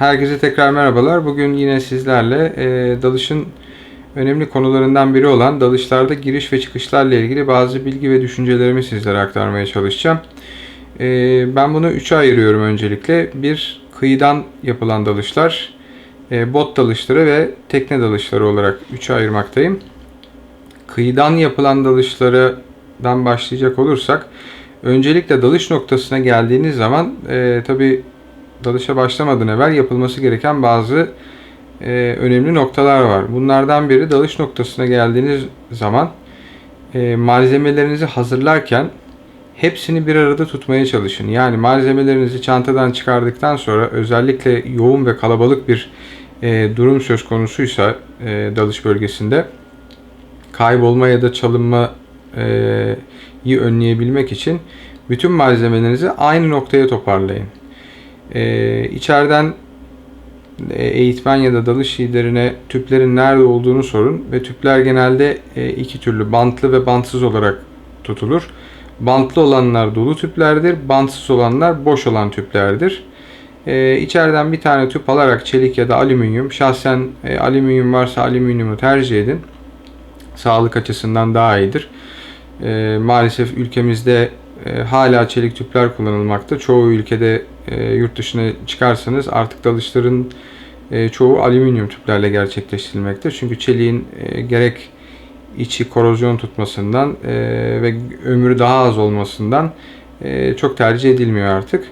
Herkese tekrar merhabalar. Bugün yine sizlerle e, dalışın önemli konularından biri olan dalışlarda giriş ve çıkışlarla ilgili bazı bilgi ve düşüncelerimi sizlere aktarmaya çalışacağım. E, ben bunu üçe ayırıyorum öncelikle. Bir, kıyıdan yapılan dalışlar, e, bot dalışları ve tekne dalışları olarak üçe ayırmaktayım. Kıyıdan yapılan dalışlardan başlayacak olursak, öncelikle dalış noktasına geldiğiniz zaman e, tabi dalışa başlamadan evvel yapılması gereken bazı e, önemli noktalar var. Bunlardan biri dalış noktasına geldiğiniz zaman e, malzemelerinizi hazırlarken hepsini bir arada tutmaya çalışın. Yani malzemelerinizi çantadan çıkardıktan sonra özellikle yoğun ve kalabalık bir e, durum söz konusuysa e, dalış bölgesinde kaybolma ya da çalınma e, iyi önleyebilmek için bütün malzemelerinizi aynı noktaya toparlayın. Ee, içeriden e, eğitmen ya da dalış liderine tüplerin nerede olduğunu sorun ve tüpler genelde e, iki türlü bantlı ve bantsız olarak tutulur. Bantlı olanlar dolu tüplerdir, bantsız olanlar boş olan tüplerdir. Ee, içeriden bir tane tüp alarak çelik ya da alüminyum, şahsen e, alüminyum varsa alüminyumu tercih edin. Sağlık açısından daha iyidir. Ee, maalesef ülkemizde e, hala çelik tüpler kullanılmakta. Çoğu ülkede e, yurt dışına çıkarsanız artık dalışların e, çoğu alüminyum tüplerle gerçekleştirilmekte. Çünkü çeliğin e, gerek içi korozyon tutmasından e, ve ömrü daha az olmasından çok tercih edilmiyor artık.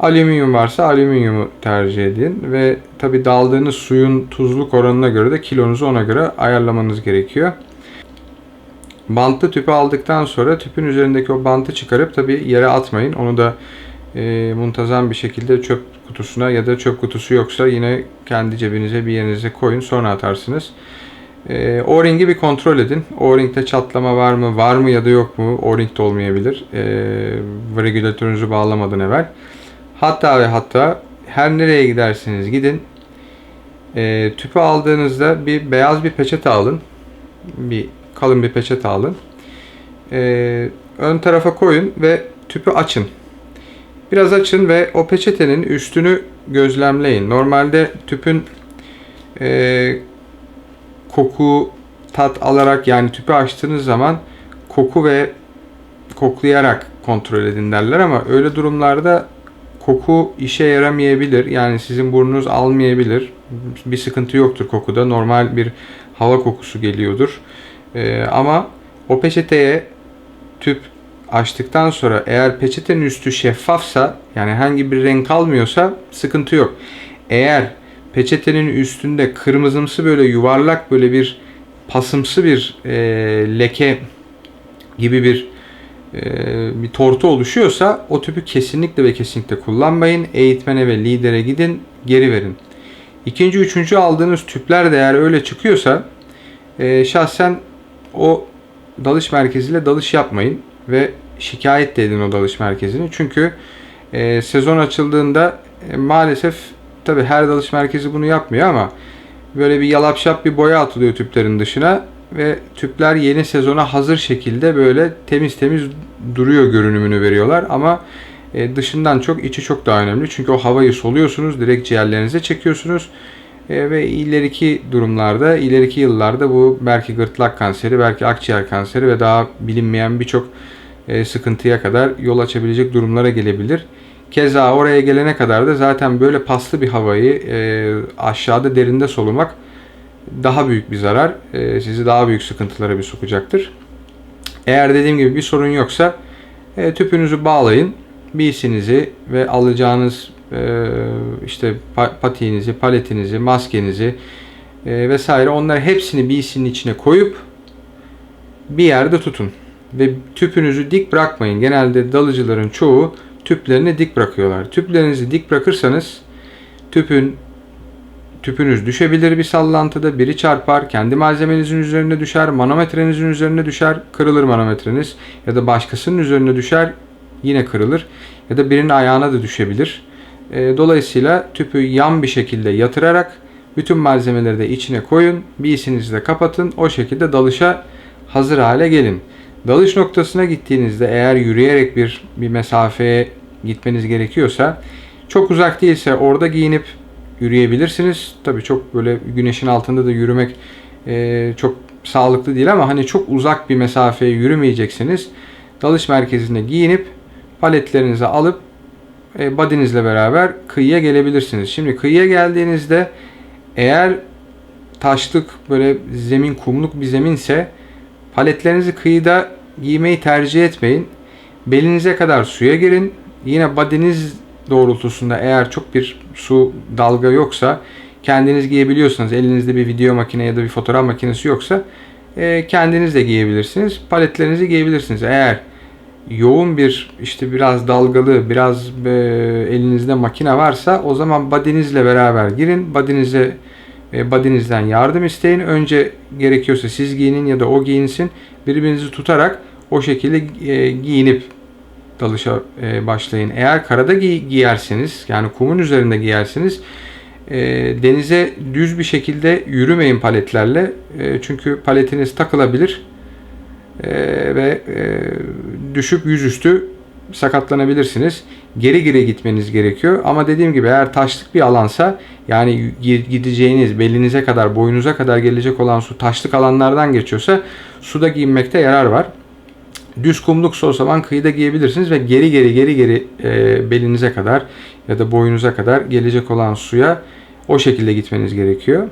Alüminyum varsa alüminyumu tercih edin ve tabi daldığınız suyun tuzluk oranına göre de kilonuzu ona göre ayarlamanız gerekiyor. Bantlı tüpü aldıktan sonra tüpün üzerindeki o bantı çıkarıp tabi yere atmayın. Onu da e, muntazam bir şekilde çöp kutusuna ya da çöp kutusu yoksa yine kendi cebinize bir yerinize koyun sonra atarsınız. E, O-ring'i bir kontrol edin. O-ring'de çatlama var mı, var mı ya da yok mu? O-ring de olmayabilir. E, regülatörünüzü bağlamadan evvel. Hatta ve hatta her nereye giderseniz gidin e, tüpü aldığınızda bir beyaz bir peçete alın. Bir kalın bir peçete alın. E, ön tarafa koyun ve tüpü açın. Biraz açın ve o peçetenin üstünü gözlemleyin. Normalde tüpün e, koku, tat alarak yani tüpü açtığınız zaman koku ve koklayarak kontrol edin derler ama öyle durumlarda koku işe yaramayabilir. Yani sizin burnunuz almayabilir. Bir sıkıntı yoktur kokuda. Normal bir hava kokusu geliyordur. Ee, ama o peçeteye tüp açtıktan sonra eğer peçetenin üstü şeffafsa yani herhangi bir renk almıyorsa sıkıntı yok. Eğer peçetenin üstünde kırmızımsı böyle yuvarlak böyle bir pasımsı bir e, leke gibi bir e, bir tortu oluşuyorsa o tüpü kesinlikle ve kesinlikle kullanmayın. Eğitmene ve lidere gidin geri verin. İkinci, üçüncü aldığınız tüpler de eğer öyle çıkıyorsa e, şahsen o dalış merkeziyle dalış yapmayın ve şikayet de edin o dalış merkezini. Çünkü e, sezon açıldığında e, maalesef tabi her dalış merkezi bunu yapmıyor ama böyle bir yalapşap bir boya atılıyor tüplerin dışına ve tüpler yeni sezona hazır şekilde böyle temiz temiz duruyor görünümünü veriyorlar ama e, dışından çok içi çok daha önemli. Çünkü o havayı soluyorsunuz, direkt ciğerlerinize çekiyorsunuz. E, ve ileriki durumlarda, ileriki yıllarda bu belki gırtlak kanseri, belki akciğer kanseri ve daha bilinmeyen birçok sıkıntıya kadar yol açabilecek durumlara gelebilir. Keza oraya gelene kadar da zaten böyle paslı bir havayı e, aşağıda derinde solumak daha büyük bir zarar. E, sizi daha büyük sıkıntılara bir sokacaktır. Eğer dediğim gibi bir sorun yoksa e, tüpünüzü bağlayın. Biisinizi ve alacağınız e, işte patiğinizi, paletinizi, maskenizi e, vesaire onları hepsini biisinin içine koyup bir yerde tutun. Ve tüpünüzü dik bırakmayın. Genelde dalıcıların çoğu tüplerini dik bırakıyorlar. Tüplerinizi dik bırakırsanız tüpün tüpünüz düşebilir bir sallantıda. Biri çarpar, kendi malzemenizin üzerine düşer, manometrenizin üzerine düşer, kırılır manometreniz. Ya da başkasının üzerine düşer, yine kırılır. Ya da birinin ayağına da düşebilir. E, dolayısıyla tüpü yan bir şekilde yatırarak bütün malzemeleri de içine koyun. Biisinizi de kapatın. O şekilde dalışa hazır hale gelin. Dalış noktasına gittiğinizde eğer yürüyerek bir bir mesafeye gitmeniz gerekiyorsa çok uzak değilse orada giyinip yürüyebilirsiniz. Tabii çok böyle güneşin altında da yürümek e, çok sağlıklı değil ama hani çok uzak bir mesafeye yürümeyeceksiniz. Dalış merkezine giyinip paletlerinizi alıp e, badinizle beraber kıyıya gelebilirsiniz. Şimdi kıyıya geldiğinizde eğer taşlık böyle zemin kumluk bir zeminse paletlerinizi kıyıda giymeyi tercih etmeyin. Belinize kadar suya girin. Yine badiniz doğrultusunda eğer çok bir su dalga yoksa kendiniz giyebiliyorsanız elinizde bir video makine ya da bir fotoğraf makinesi yoksa e, kendiniz de giyebilirsiniz. Paletlerinizi giyebilirsiniz. Eğer yoğun bir işte biraz dalgalı biraz e, elinizde makine varsa o zaman badinizle beraber girin. Badinize badinizden yardım isteyin. Önce gerekiyorsa siz giyinin ya da o giyinsin. Birbirinizi tutarak o şekilde e, giyinip dalışa e, başlayın. Eğer karada giy- giyerseniz yani kumun üzerinde giyerseniz e, denize düz bir şekilde yürümeyin paletlerle. E, çünkü paletiniz takılabilir e, ve e, düşüp yüzüstü sakatlanabilirsiniz. Geri geri gitmeniz gerekiyor. Ama dediğim gibi eğer taşlık bir alansa yani gideceğiniz belinize kadar boyunuza kadar gelecek olan su taşlık alanlardan geçiyorsa suda giyinmekte yarar var. Düz kumluksa o zaman kıyıda giyebilirsiniz ve geri geri geri geri e, belinize kadar ya da boyunuza kadar gelecek olan suya o şekilde gitmeniz gerekiyor.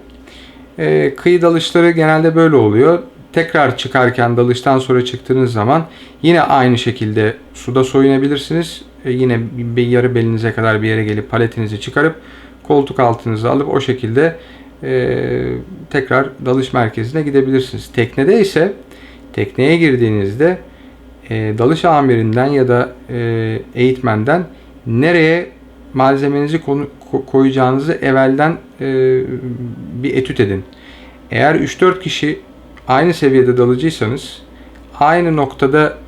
E, kıyı dalışları genelde böyle oluyor. Tekrar çıkarken dalıştan sonra çıktığınız zaman yine aynı şekilde suda soyunabilirsiniz. E, yine bir yarı belinize kadar bir yere gelip paletinizi çıkarıp koltuk altınızı alıp o şekilde e, tekrar dalış merkezine gidebilirsiniz. Teknede ise tekneye girdiğinizde e, dalış amirinden ya da eğitmenden nereye malzemenizi koyacağınızı evvelden bir etüt edin. Eğer 3-4 kişi aynı seviyede dalıcıysanız aynı noktada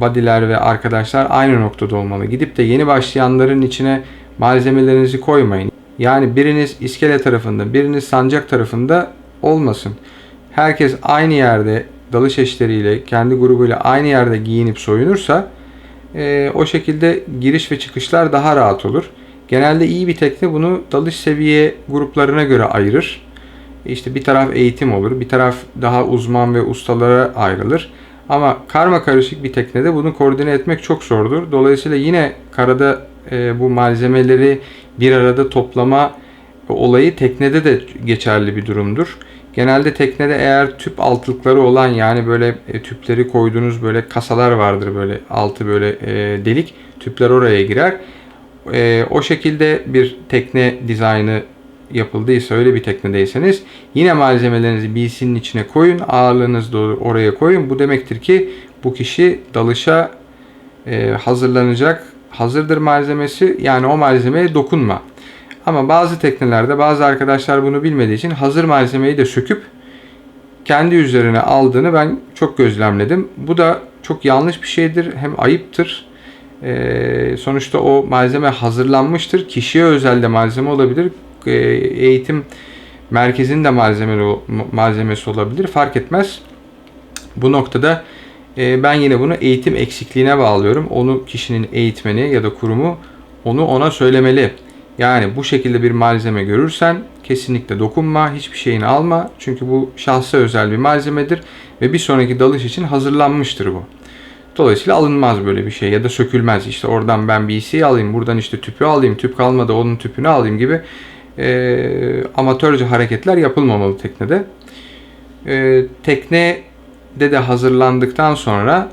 badiler ve arkadaşlar aynı noktada olmalı. Gidip de yeni başlayanların içine malzemelerinizi koymayın. Yani biriniz iskele tarafında, biriniz sancak tarafında olmasın. Herkes aynı yerde dalış eşleriyle, kendi grubuyla aynı yerde giyinip soyunursa e, o şekilde giriş ve çıkışlar daha rahat olur. Genelde iyi bir tekne bunu dalış seviye gruplarına göre ayırır. İşte bir taraf eğitim olur, bir taraf daha uzman ve ustalara ayrılır. Ama karma karışık bir teknede bunu koordine etmek çok zordur. Dolayısıyla yine karada e, bu malzemeleri bir arada toplama olayı teknede de geçerli bir durumdur. Genelde teknede eğer tüp altlıkları olan yani böyle e, tüpleri koyduğunuz böyle kasalar vardır böyle altı böyle e, delik tüpler oraya girer. E, o şekilde bir tekne dizaynı yapıldıysa öyle bir teknedeyseniz yine malzemelerinizi BC'nin içine koyun. Ağırlığınızı da oraya koyun. Bu demektir ki bu kişi dalışa e, hazırlanacak. Hazırdır malzemesi. Yani o malzemeye dokunma. Ama bazı teknelerde bazı arkadaşlar bunu bilmediği için hazır malzemeyi de söküp kendi üzerine aldığını ben çok gözlemledim. Bu da çok yanlış bir şeydir. Hem ayıptır. Ee, sonuçta o malzeme hazırlanmıştır. Kişiye özel de malzeme olabilir. Ee, eğitim merkezinde malzeme malzemesi olabilir. Fark etmez. Bu noktada e, ben yine bunu eğitim eksikliğine bağlıyorum. Onu kişinin eğitmeni ya da kurumu onu ona söylemeli. Yani bu şekilde bir malzeme görürsen kesinlikle dokunma, hiçbir şeyini alma. Çünkü bu şahsa özel bir malzemedir ve bir sonraki dalış için hazırlanmıştır bu. Dolayısıyla alınmaz böyle bir şey ya da sökülmez. İşte oradan ben BC alayım, buradan işte tüpü alayım, tüp kalmadı onun tüpünü alayım gibi e, amatörce hareketler yapılmamalı teknede. E, teknede de hazırlandıktan sonra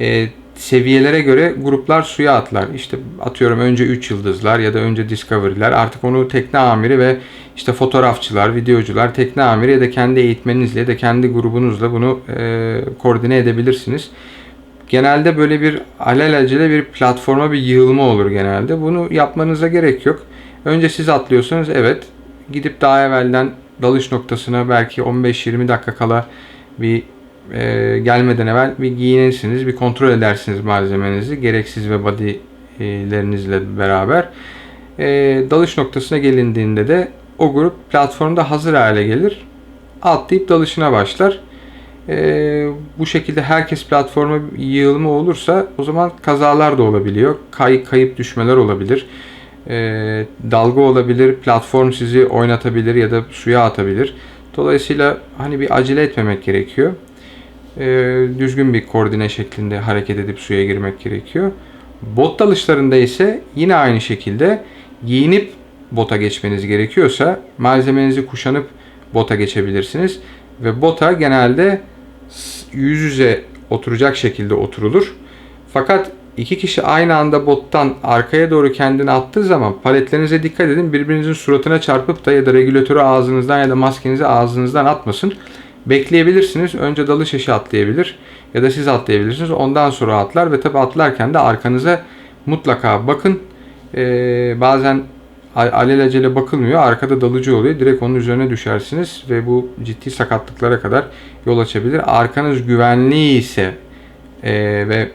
e, seviyelere göre gruplar suya atlar. İşte atıyorum önce 3 yıldızlar ya da önce Discovery'ler. Artık onu tekne amiri ve işte fotoğrafçılar, videocular, tekne amiri ya da kendi eğitmeninizle ya da kendi grubunuzla bunu e, koordine edebilirsiniz. Genelde böyle bir alelacele bir platforma bir yığılma olur genelde. Bunu yapmanıza gerek yok. Önce siz atlıyorsunuz evet. Gidip daha evvelden dalış noktasına belki 15-20 dakika kala bir e, gelmeden evvel bir giyinirsiniz, bir kontrol edersiniz malzemenizi gereksiz ve bodylerinizle beraber. E, dalış noktasına gelindiğinde de o grup platformda hazır hale gelir. Atlayıp dalışına başlar. E, bu şekilde herkes platforma yığılma olursa o zaman kazalar da olabiliyor. Kay, kayıp düşmeler olabilir. E, dalga olabilir, platform sizi oynatabilir ya da suya atabilir. Dolayısıyla hani bir acele etmemek gerekiyor. E, düzgün bir koordine şeklinde hareket edip suya girmek gerekiyor. Bot dalışlarında ise yine aynı şekilde giyinip bota geçmeniz gerekiyorsa malzemenizi kuşanıp bota geçebilirsiniz. Ve bota genelde yüz yüze oturacak şekilde oturulur. Fakat iki kişi aynı anda bottan arkaya doğru kendini attığı zaman paletlerinize dikkat edin. Birbirinizin suratına çarpıp da ya da regülatörü ağzınızdan ya da maskenizi ağzınızdan atmasın. Bekleyebilirsiniz. Önce dalış eşi atlayabilir ya da siz atlayabilirsiniz. Ondan sonra atlar ve tabi atlarken de arkanıza mutlaka bakın. Ee, bazen al- alelacele bakılmıyor. Arkada dalıcı oluyor. Direkt onun üzerine düşersiniz ve bu ciddi sakatlıklara kadar yol açabilir. Arkanız güvenli ise e, ve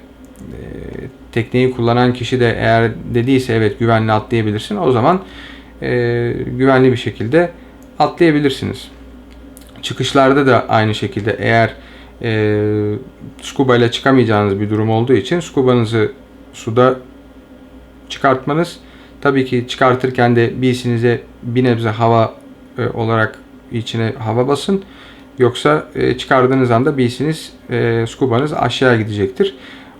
tekneyi kullanan kişi de eğer dediyse evet güvenli atlayabilirsin. O zaman e, güvenli bir şekilde atlayabilirsiniz. Çıkışlarda da aynı şekilde eğer e, scuba ile çıkamayacağınız bir durum olduğu için scubanızı suda çıkartmanız tabii ki çıkartırken de biisinize bir nebze hava e, olarak içine hava basın. Yoksa e, çıkardığınız anda biisiniz e, scubanız aşağı gidecektir.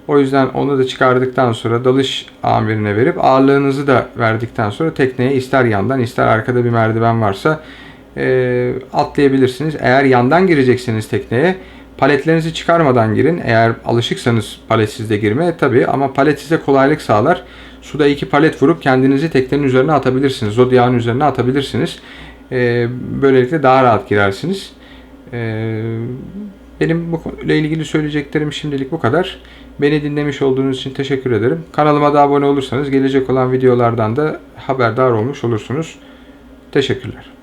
O yüzden onu da çıkardıktan sonra dalış amirine verip ağırlığınızı da verdikten sonra tekneye ister yandan ister arkada bir merdiven varsa e, atlayabilirsiniz. Eğer yandan girecekseniz tekneye paletlerinizi çıkarmadan girin. Eğer alışıksanız paletsiz de girmeye tabii ama palet size kolaylık sağlar. Suda iki palet vurup kendinizi teknenin üzerine atabilirsiniz. Zodyağın üzerine atabilirsiniz. E, böylelikle daha rahat girersiniz. E, benim bu konuyla ilgili söyleyeceklerim şimdilik bu kadar. Beni dinlemiş olduğunuz için teşekkür ederim. Kanalıma da abone olursanız gelecek olan videolardan da haberdar olmuş olursunuz. Teşekkürler.